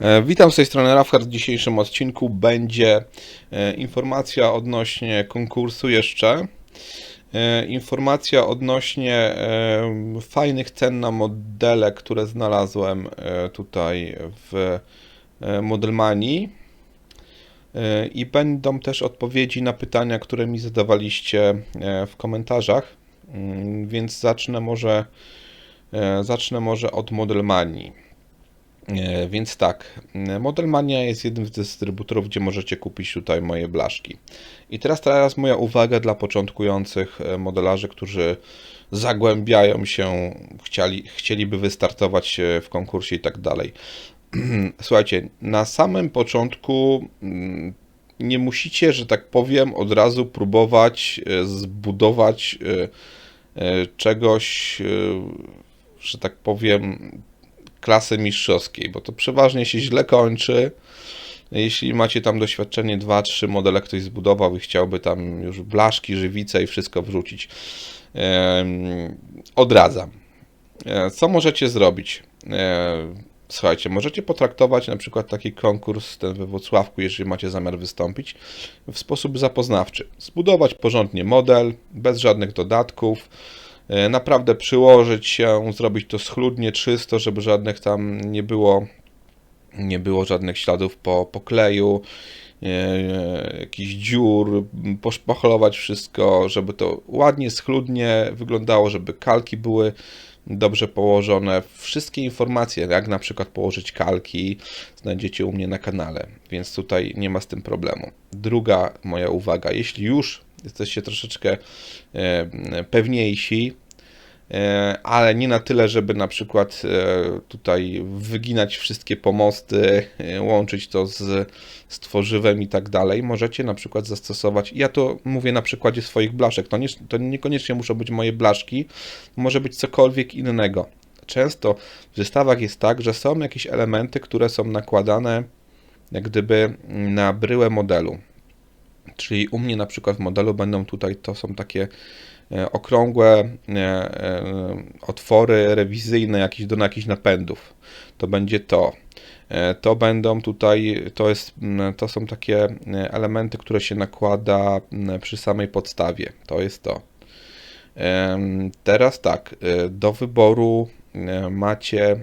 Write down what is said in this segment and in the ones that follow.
E, Witam z tej strony Rafhard. W dzisiejszym odcinku będzie e, informacja odnośnie konkursu jeszcze. E, Informacja odnośnie fajnych cen na modele, które znalazłem tutaj w Modelmanii. I będą też odpowiedzi na pytania, które mi zadawaliście w komentarzach. Mm, Więc zacznę może, zacznę może od Modelmanii. E, Więc tak, e, Modelmania jest jednym z dystrybutorów, gdzie możecie kupić tutaj moje blaszki. I teraz teraz moja uwaga dla początkujących e, modelarzy, którzy zagłębiają się, chcieli, chcieliby wystartować w konkursie i tak dalej. Słuchajcie, na samym początku mm, nie musicie, że tak powiem, od razu próbować zbudować czegoś, że tak powiem, klasy mistrzowskiej, bo to przeważnie się źle kończy. Jeśli macie tam doświadczenie 2-3 modele ktoś zbudował i chciałby tam już blaszki, żywice i wszystko wrzucić. Odradzam. E, Co możecie zrobić? E, Słuchajcie, możecie potraktować na przykład taki konkurs ten we Wrocławku, jeżeli macie zamiar wystąpić, w sposób zapoznawczy. Zbudować porządnie model, bez żadnych dodatków, naprawdę przyłożyć się, zrobić to schludnie, czysto, żeby żadnych tam nie było, nie było żadnych śladów po, po kleju, e, jakichś dziur, poszpachlować wszystko, żeby to ładnie, schludnie wyglądało, żeby kalki były dobrze położone. Wszystkie informacje, jak na przykład położyć kalki, znajdziecie u mnie na kanale, więc tutaj nie ma z tym problemu. Druga moja uwaga, jeśli już jesteście troszeczkę e, pewniejsi, e, ale nie na tyle, żeby na przykład e, tutaj wyginać wszystkie pomosty, łączyć to z, z tworzywem i tak dalej. Możecie na przykład zastosować, ja to mówię na przykładzie swoich blaszek, to, nie, to niekoniecznie muszą być moje blaszki, może być cokolwiek innego. Często w zestawach jest tak, że są jakieś elementy, które są nakładane jak gdyby na bryłę modelu. Czyli u mnie na przykład w modelu będą tutaj, to są takie e, okrągłe e, e, otwory rewizyjne jakieś do jakichś napędów. To będzie to. To będą tutaj, to, jest, to są takie elementy, które się nakłada przy samej podstawie. To jest to. Teraz tak, do wyboru macie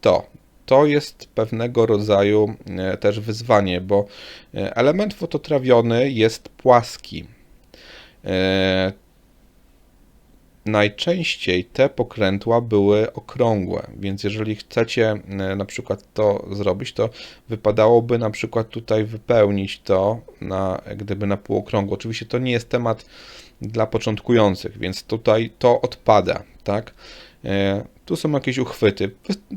to. To jest pewnego rodzaju e, też wyzwanie, bo e, element fototrawiony jest płaski. E, Najczęściej te pokrętła były okrągłe, więc jeżeli chcecie na przykład to zrobić, to wypadałoby na przykład tutaj wypełnić to na, gdyby na półokrągło. Oczywiście to nie jest temat dla początkujących, więc tutaj to odpada, tak? E, Tu są jakieś uchwyty.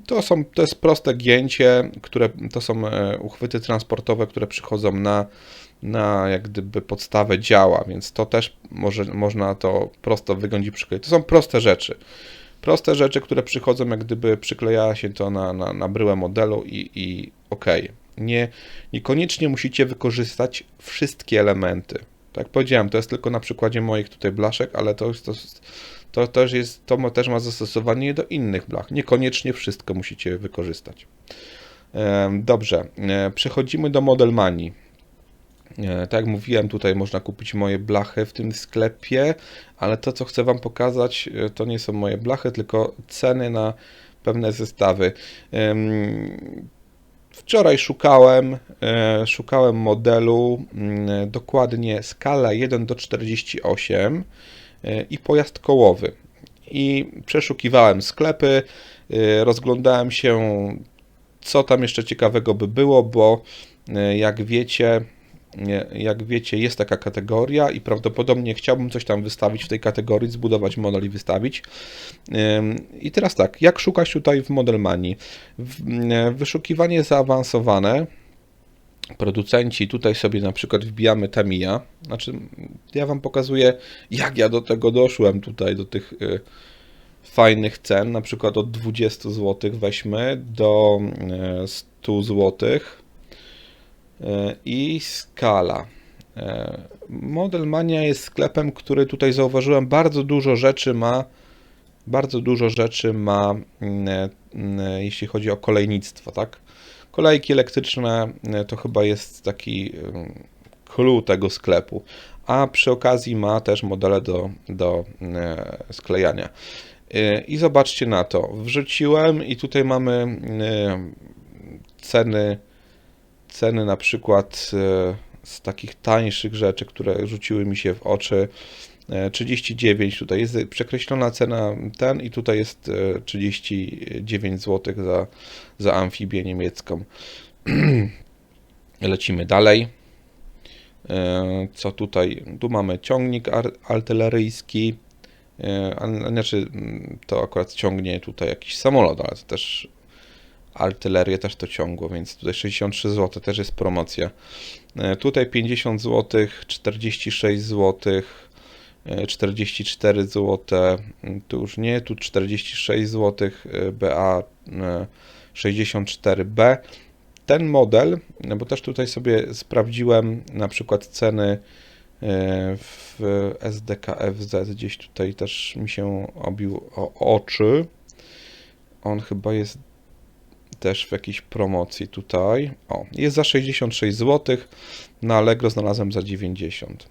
To, są, to jest proste gięcie, które to są e, uchwyty transportowe, które przychodzą na, na jak gdyby podstawę działa, więc to też może, można to prosto wyglądać przykleić. To są proste rzeczy. Proste rzeczy, które przychodzą, jak gdyby przykleja się to na, na, na bryłę modelu i, i okej. Nie, niekoniecznie musicie wykorzystać wszystkie elementy. Tak powiedziałem, to jest tylko na przykładzie moich tutaj blaszek, ale to, jest, to, jest- to też jest, to też ma zastosowanie do innych blach. Niekoniecznie wszystko musicie wykorzystać. Dobrze, e, przechodzimy do Modelmanii. E, Tak jak mówiłem, tutaj można kupić moje blachy w tym sklepie, ale to, co chcę Wam pokazać, e, to nie są moje blachy, tylko ceny na pewne zestawy. Wczoraj szukałem, szukałem modelu mm, dokładnie skala 1 do 48 e, i pojazd kołowy. I przeszukiwałem sklepy, e, rozglądałem się, co tam jeszcze ciekawego by było, bo e, jak wiecie, nie- jak wiecie, jest taka kategoria i prawdopodobnie chciałbym coś tam wystawić w tej kategorii, zbudować model i wystawić. I teraz tak, jak szukać tutaj w Modelmanii? Wyszukiwanie zaawansowane. Producenci, tutaj sobie na przykład wbijamy Tamiya. Znaczy, ja Wam pokazuję, jak ja do tego doszłem tutaj, do tych y, fajnych cen. Na przykład od 20 zł weźmy do y, 100 złotych. E, i skala. E, Model Mania jest sklepem, który tutaj zauważyłem, bardzo dużo rzeczy ma bardzo dużo rzeczy ma, mm, mm, jeśli chodzi o kolejnictwo, tak? Kolejki elektryczne mm, to chyba jest taki clue tego sklepu, a przy okazji ma też modele do, do sklejania. I zobaczcie na to. Wrzuciłem i tutaj mamy ceny, ceny na przykład z takich tańszych rzeczy, które rzuciły mi się w oczy. 39 tutaj jest przekreślona cena ten i tutaj jest 39 zł za, za amfibię niemiecką. Lecimy dalej. E, co tutaj? Tu mamy ciągnik artyleryjski. E, znaczy, mm, to akurat ciągnie tutaj jakiś samolot, ale to też artylerię też to ciągło, więc tutaj 63 zł też jest promocja. E, tutaj 50 zł, 46 zł, 44 zł, tu już nie, tu 46 zł, BA 64B. Ten model, bo też tutaj sobie sprawdziłem na przykład ceny e, w SDKFZ, gdzieś tutaj też mi się obił o oczy. On chyba jest też w jakiejś promocji tutaj. O, jest za 66 zł, na Allegro znalazłem za 90.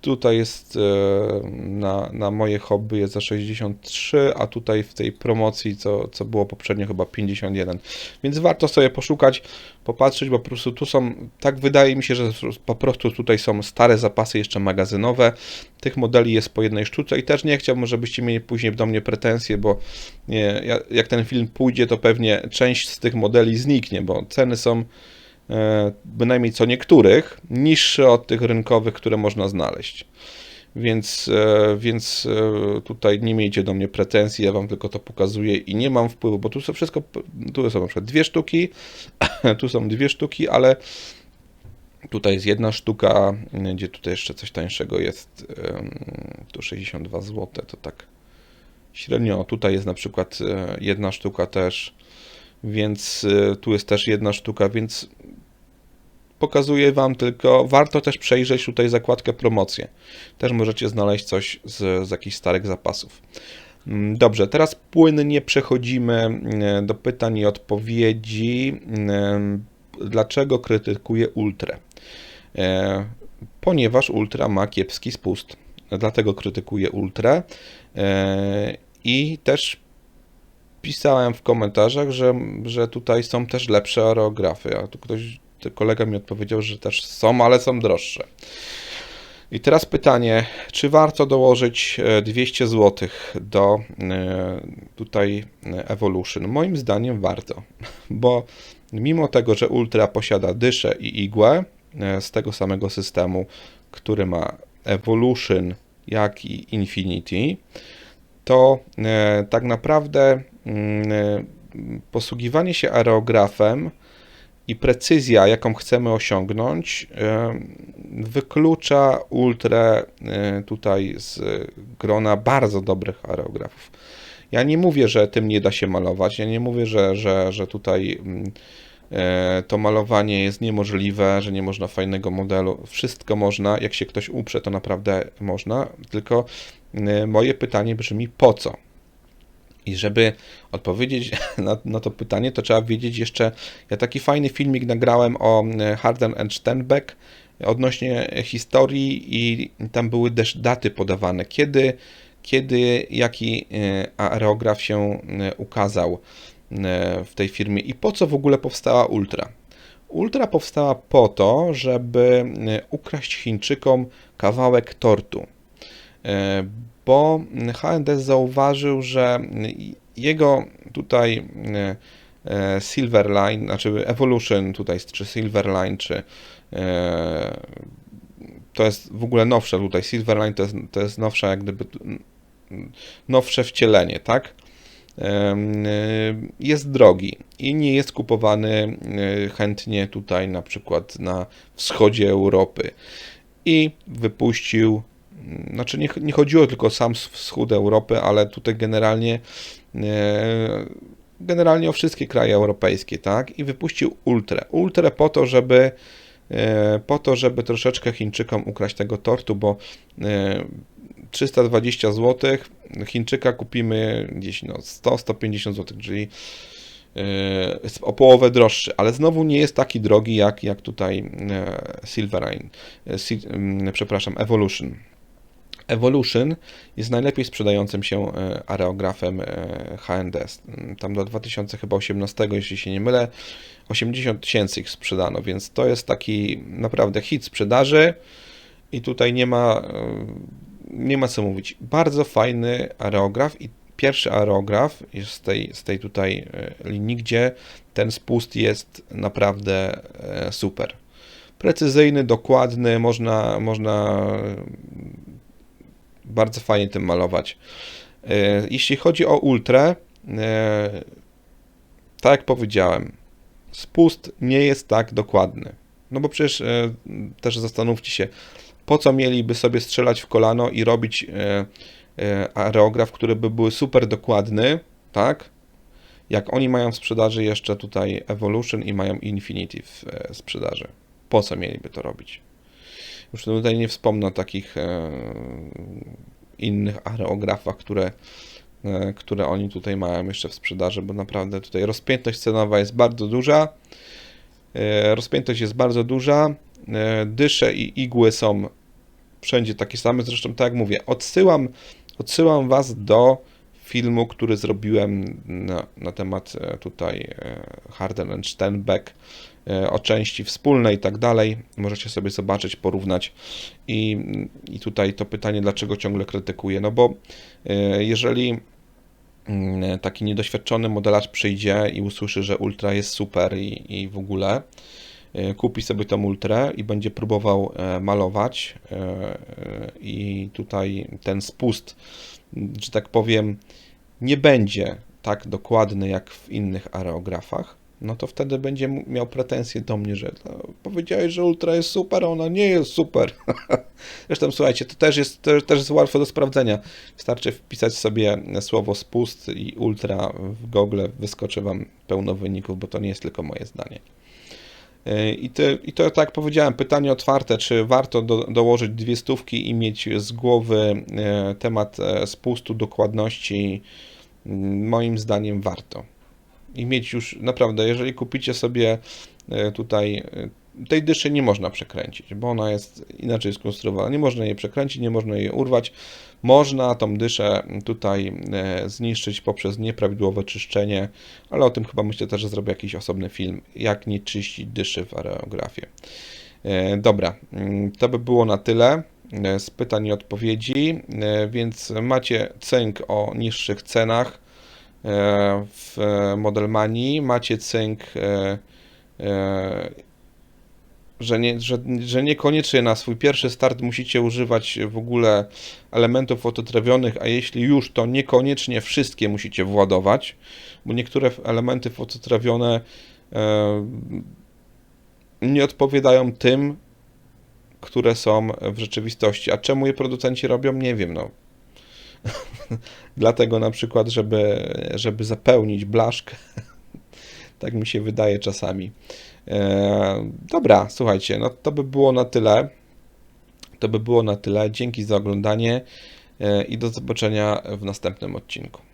Tutaj jest e, na, na moje hobby jest za 63, a tutaj w tej promocji, co, co było poprzednio, chyba 51. Więc warto sobie poszukać, popatrzeć, bo po prostu tu są, tak wydaje mi się, że po prostu tutaj są stare zapasy jeszcze magazynowe. Tych modeli jest po jednej sztuce i też nie chciałbym, żebyście mieli później do mnie pretensje, bo nie, jak ten film pójdzie, to pewnie część z tych modeli zniknie, bo ceny są bynajmniej co niektórych, niższe od tych rynkowych, które można znaleźć. Więc, e, więc e, tutaj nie miejcie do mnie pretensji, ja wam tylko to pokazuję i nie mam wpływu, bo tu są wszystko, tu są na przykład dwie sztuki, tu są dwie sztuki, ale tutaj jest jedna sztuka, gdzie tutaj jeszcze coś tańszego jest, tu 62 zł, to tak średnio, tutaj jest na przykład jedna sztuka też, więc tu jest też jedna sztuka, więc pokazuję Wam tylko, warto też przejrzeć tutaj zakładkę promocje. Też możecie znaleźć coś z, z jakichś starych zapasów. Mm, dobrze, teraz płynnie przechodzimy mm, do pytań i odpowiedzi. Mm, dlaczego krytykuję Ultra? E, ponieważ Ultra ma kiepski spust. Dlatego krytykuję Ultra. E, I też pisałem w komentarzach, że, że tutaj są też lepsze aerografy. A tu ktoś kolega mi odpowiedział, że też są, ale są droższe. I teraz pytanie, czy warto dołożyć 200 zł do e, tutaj Evolution? Moim zdaniem warto, bo mimo tego, że Ultra posiada dyszę i igłę e, z tego samego systemu, który ma Evolution, jak i Infinity, to e, tak naprawdę mm, posługiwanie się aerografem i precyzja, jaką chcemy osiągnąć, wyklucza ultra e, tutaj z grona bardzo dobrych aerografów. Ja nie mówię, że tym nie da się malować, ja nie mówię, że, że, że tutaj mm, e, to malowanie jest niemożliwe, że nie można fajnego modelu. Wszystko można, jak się ktoś uprze, to naprawdę można, tylko e, moje pytanie brzmi po co? I żeby odpowiedzieć na, na, to pytanie, to trzeba wiedzieć jeszcze, ja taki fajny filmik nagrałem o e, Harden and Sternbeck odnośnie historii i tam były też daty podawane, kiedy, kiedy jaki e, aerograf się e, ukazał w tej firmie i po co w ogóle powstała Ultra. Ultra powstała po to, żeby ukraść Chińczykom kawałek tortu bo H&S zauważył, że jego tutaj e, e, Silverline, znaczy Evolution tutaj, czy Silverline, czy e, to jest w ogóle nowsze tutaj, Silverline to jest, to jest nowsze jak gdyby nowsze wcielenie, tak? Jest drogi i nie jest kupowany chętnie tutaj na przykład na wschodzie Europy i wypuścił znaczy nie, nie chodziło tylko o sam wschód Europy, ale tutaj generalnie e, generalnie o wszystkie kraje europejskie, tak? I wypuścił Ultrę. Ultrę po to, żeby e, po to, żeby troszeczkę Chińczykom ukraść tego tortu, bo e, 320 zł. Chińczyka kupimy gdzieś no 100-150 zł, czyli e, o połowę droższy, ale znowu nie jest taki drogi jak, jak tutaj e, Silverine, e, Sil- przepraszam, Evolution. Evolution jest najlepiej sprzedającym się e, areografem e, HND. Tam do 2018, jeśli się nie mylę, 80 tysięcy ich sprzedano, więc to jest taki naprawdę hit sprzedaży i tutaj nie ma, e, nie ma co mówić. Bardzo fajny areograf i pierwszy areograf jest z tej, z tej tutaj linii, gdzie ten spust jest naprawdę super. Precyzyjny, dokładny, można, można bardzo fajnie tym malować. E, Jeśli chodzi o ultrę, e, tak jak powiedziałem, spust nie jest tak dokładny. No bo przecież e, też zastanówcie się, po co mieliby sobie strzelać w kolano i robić areograf, który by był super dokładny, tak? Jak oni mają w sprzedaży jeszcze tutaj Evolution i mają Infinity w sprzedaży. Po co mieliby to robić? Już tutaj nie wspomnę o takich innych areografach, które, e, które oni tutaj mają jeszcze w sprzedaży, bo naprawdę tutaj rozpiętość cenowa jest bardzo duża. E, Rozpiętość jest bardzo duża. E, Dysze i igły są wszędzie takie same. Zresztą, tak jak mówię, odsyłam, odsyłam Was do filmu, który zrobiłem na, na temat e, tutaj e, Harden Steinbeck e, o części wspólnej i tak dalej. Możecie sobie zobaczyć, porównać. I, I tutaj to pytanie, dlaczego ciągle krytykuję? No bo jeżeli mm, taki niedoświadczony modelarz przyjdzie i usłyszy, że Ultra jest super i, i w ogóle, kupi sobie tą Ultrę i będzie próbował malować i tutaj ten spust, że tak powiem, nie będzie tak dokładny jak w innych areografach, no to wtedy będzie miał pretensje do mnie, że no, powiedziałeś, że Ultra jest super, a ona nie jest super. Zresztą słuchajcie, to też jest, to też jest łatwe do sprawdzenia. Wystarczy wpisać sobie słowo spust i Ultra w Google, wyskoczy Wam pełno wyników, bo to nie jest tylko moje zdanie. Yy, I, ty, I to, tak jak powiedziałem, pytanie otwarte, czy warto do, dołożyć dwie stówki i mieć z głowy e, temat e, spustu, dokładności, Mm, moim zdaniem warto. I mieć już naprawdę, jeżeli kupicie sobie e, tutaj, e, tej dyszy nie można przekręcić, bo ona jest inaczej skonstruowana. Nie można jej przekręcić, nie można jej urwać. Można tą dyszę tutaj e, zniszczyć poprzez nieprawidłowe czyszczenie, ale o tym chyba myślę też, że zrobię jakiś osobny film, jak nie czyścić dyszy w areografie. E, Dobra, mm, to by było na tyle e, z pytań i odpowiedzi, więc macie cynk o niższych cenach w Modelmanii, macie cynk, że, nie, że, że niekoniecznie na swój pierwszy start musicie używać w ogóle elementów fototrawionych, a jeśli już, to niekoniecznie wszystkie musicie władować, bo niektóre elementy fototrawione e, nie odpowiadają tym, które są w rzeczywistości. A czemu je producenci robią? Nie wiem. No. Dlatego na przykład, żeby, żeby zapełnić blaszkę. tak mi się wydaje czasami. E, dobra, słuchajcie, no to by było na tyle. To by było na tyle. Dzięki za oglądanie e, i do zobaczenia w następnym odcinku.